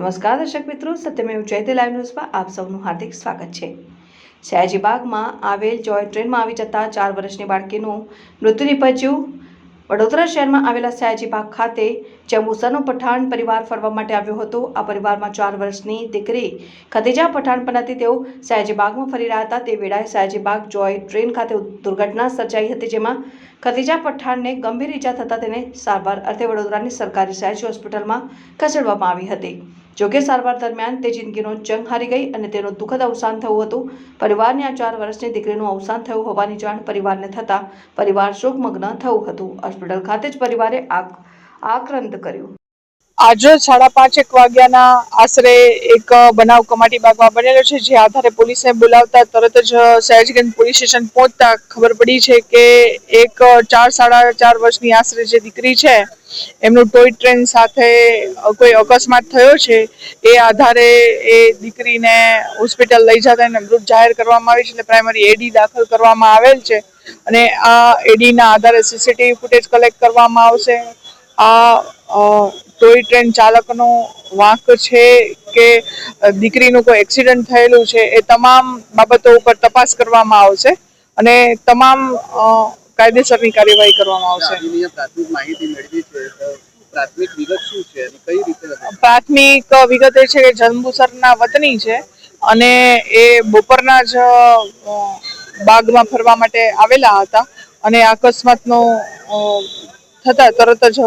નમસ્કાર દર્શક મિત્રો, સત્યમેવ જયતે લાઈવ ન્યૂઝમાં આપ સૌનું હાર્દિક સ્વાગત છે. સયાજીબાગમાં આવેલ જોય ટ્રેનમાં આવી જતા ચાર વર્ષની બાળકીનું મૃત્યુ નિપજ્યું. વડોદરા શહેરમાં આવેલા સયાજીબાગ ખાતે જંબુસરનો પઠાણ પરિવાર ફરવા માટે આવ્યો હતો. આ પરિવારમાં ચાર વર્ષની દીકરી ખદીજા પઠાણ પણ હતી. તેઓ સયાજીબાગમાં ફરી રહ્યા હતા. તે વેળાએ સયાજીબાગ જોય ટ્રેન ખાતે દુર્ઘટના સર્જાઈ હતી, જેમાં ખદીજા પઠાણને ગંભીર ઈજા થતાં તેને સારવાર અર્થે વડોદરાની સરકારી સયાજી હોસ્પિટલમાં ખસેડવામાં આવી હતી. જોકે સારવાર દરમિયાન તે જિંદગીનો જંગ હારી ગઈ અને તેનું દુઃખદ અવસાન થયું હતું. પરિવારની આ ચાર વર્ષની દીકરીનું અવસાન થયું હોવાની જાણ પરિવારને થતાં પરિવાર શોકમગ્ન થયું હતું. હોસ્પિટલ ખાતે જ પરિવારે આક, આક્રંદ કર્યું. આજે સાડા પાંચેક વાગ્યાના આશરે એક બનાવ કમાટી બાગમાં બનેલો છે, જે આધારે પોલીસને બોલાવતા તરત જ સયાજીગંજ પોલીસ સ્ટેશન પહોંચતા ખબર પડી છે કે એક ચાર, સાડા ચાર વર્ષની આશરે જે દીકરી છે, એમનું ટોય ટ્રેન સાથે કોઈ અકસ્માત થયો છે, એ આધારે એ દીકરીને હોસ્પિટલ લઈ જતા એને મૃત જાહેર કરવામાં આવી છે, એટલે પ્રાઇમરી એડી દાખલ કરવામાં આવેલ છે, અને આ એડીના આધારે સીસીટીવી ફૂટેજ કલેક્ટ કરવામાં આવશે. આ ટોય ટ્રેન ચાલકનો વાંક છે કે દીકરીનું કોઈ એક્સિડન્ટ થયેલું છે એ તમામ બાબતો ઉપર તપાસ કરવામાં આવશે અને તમામ કાયદેસરની કાર્યવાહી કરવામાં આવશે. પ્રાથમિક માહિતી મેળવી છે પ્રાથમિક વિગત શું છે અને કઈ રીતે પ્રાથમિક વિગત એ છે કે જંબુસરના વતની છે અને એ બપોરના જ બાગમાં ફરવા માટે આવેલા હતા અને અકસ્માતનો થતા તરત જ